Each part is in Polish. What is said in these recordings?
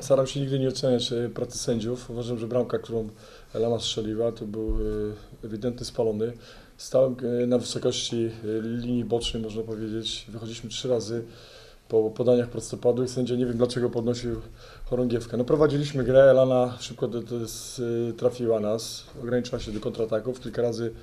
staram się nigdy nie oceniać e, pracy sędziów. Uważam, że bramka, którą Elana strzeliła, to był e, ewidentny spalony. Stałem e, na wysokości linii bocznej, można powiedzieć. Wychodziliśmy trzy razy po podaniach prostopadłych. Sędzia nie wiem dlaczego podnosił chorągiewkę. No prowadziliśmy grę, Elana szybko do, do, trafiła nas. Ograniczyła się do kontrataków. Kilka razy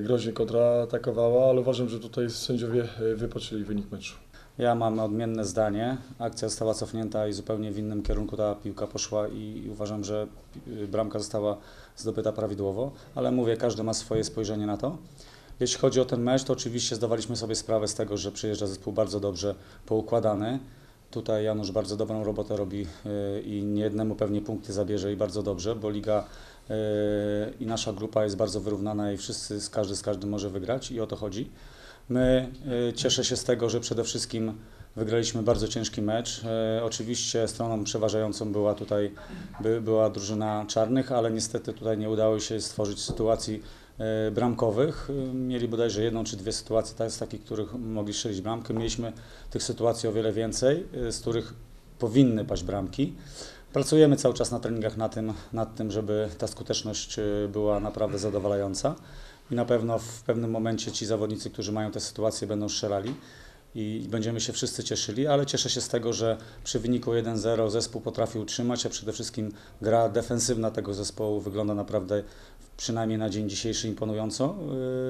groźnie kontratakowała, ale uważam, że tutaj sędziowie wypoczęli wynik meczu. Ja mam odmienne zdanie. Akcja została cofnięta i zupełnie w innym kierunku ta piłka poszła i, uważam, że pi- bramka została zdobyta prawidłowo, ale mówię, każdy ma swoje spojrzenie na to. Jeśli chodzi o ten mecz, to oczywiście zdawaliśmy sobie sprawę z tego, że przyjeżdża zespół bardzo dobrze poukładany. Tutaj Janusz bardzo dobrą robotę robi yy, i niejednemu pewnie punkty zabierze i bardzo dobrze, bo liga yy, i nasza grupa jest bardzo wyrównana i wszyscy, każdy z każdym może wygrać i o to chodzi. My y, cieszę się z tego, że przede wszystkim wygraliśmy bardzo ciężki mecz. E, Oczywiście stroną przeważającą była tutaj by, była drużyna czarnych, ale niestety tutaj nie udało się stworzyć sytuacji e, bramkowych. Y, Mieli bodajże jedną czy dwie sytuacje tak, z takich, których mogli strzelić bramkę. Mieliśmy tych sytuacji o wiele więcej, y, z których powinny paść bramki. Pracujemy cały czas na treningach na tym, nad tym, żeby ta skuteczność y, była naprawdę zadowalająca i na pewno w pewnym momencie ci zawodnicy, którzy mają te sytuacje, będą strzelali i będziemy się wszyscy cieszyli, ale cieszę się z tego, że przy wyniku 1-0 zespół potrafi utrzymać, a przede wszystkim gra defensywna tego zespołu wygląda naprawdę przynajmniej na dzień dzisiejszy imponująco.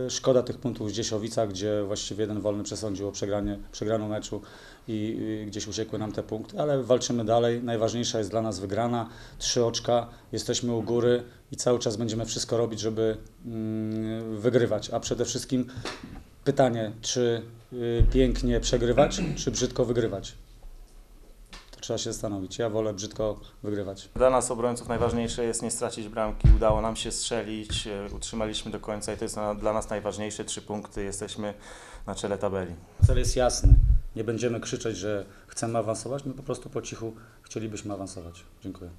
Yy, Szkoda tych punktów w Dziesiowicach, gdzie właściwie jeden wolny przesądził o przegranie, przegraną meczu i yy, gdzieś uciekły nam te punkty, ale walczymy dalej. Najważniejsza jest dla nas wygrana, trzy oczka, jesteśmy u góry i cały czas będziemy wszystko robić, żeby mm, wygrywać, a przede wszystkim pytanie, czy y, pięknie przegrywać, czy brzydko wygrywać? To trzeba się zastanowić. Ja wolę brzydko wygrywać. Dla nas obrońców najważniejsze jest nie stracić bramki. Udało nam się strzelić, e, utrzymaliśmy do końca i to jest dla nas najważniejsze. Trzy punkty, jesteśmy na czele tabeli. Cel jest jasny. Nie będziemy krzyczeć, że chcemy awansować, my po prostu po cichu chcielibyśmy awansować. Dziękuję.